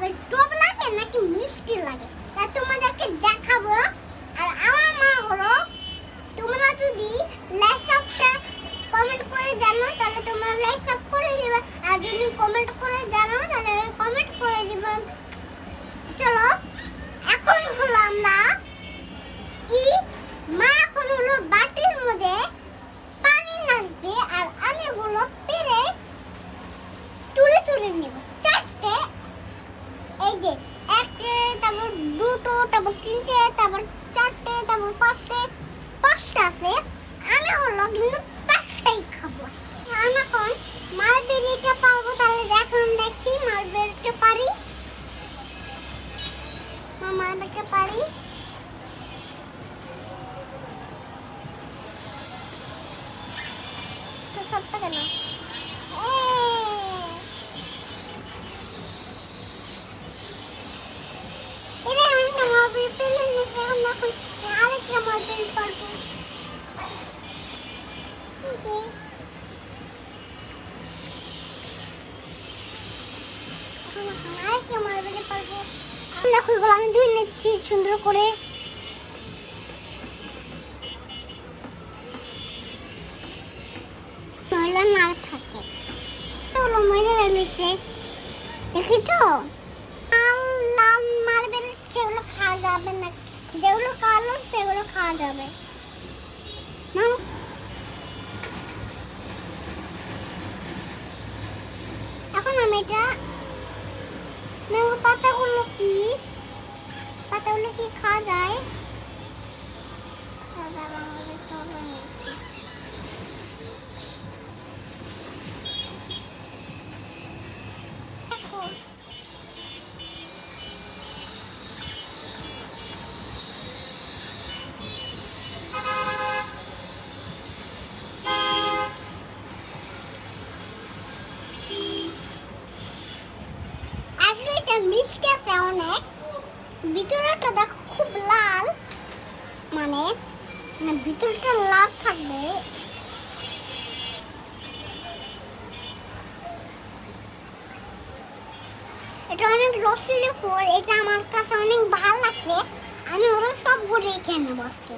the top. তিনটে তারপর চারটে তারপর পাঁচটে, পাঁচটা আছে। আমি হলো কিন্তু পাঁচটাই খাব। আমি এখন মালবেরিটা পারব, তাহলে দেখুন দেখি মালবেরিটা পারি। মালবেরিটা পারি। সবটা কেন? আরেকটা ধুয়ে নিচ্ছি সুন্দর করে না থাকে দেখি তো। লাল, মার্বেল, সেগুলো খাওয়া যাবে না। যেগুলো কালো সেগুলো খাওয়া যাবে। এখন আমি এটা পাতাগুলো কি? পাতাগুলো কি খাওয়া যায়? এটা মিষ্টি আছে অনেক। ভিতরেটা দেখো খুব লাল। মানে মানে ভিতরটা লাল থাকবে। এটা অনেক রসিলে ফল, এটা আমার কাছে অনেক ভালো লাগছে। আমি ওরা সবগুলোই খেয়ে নেব আজকে।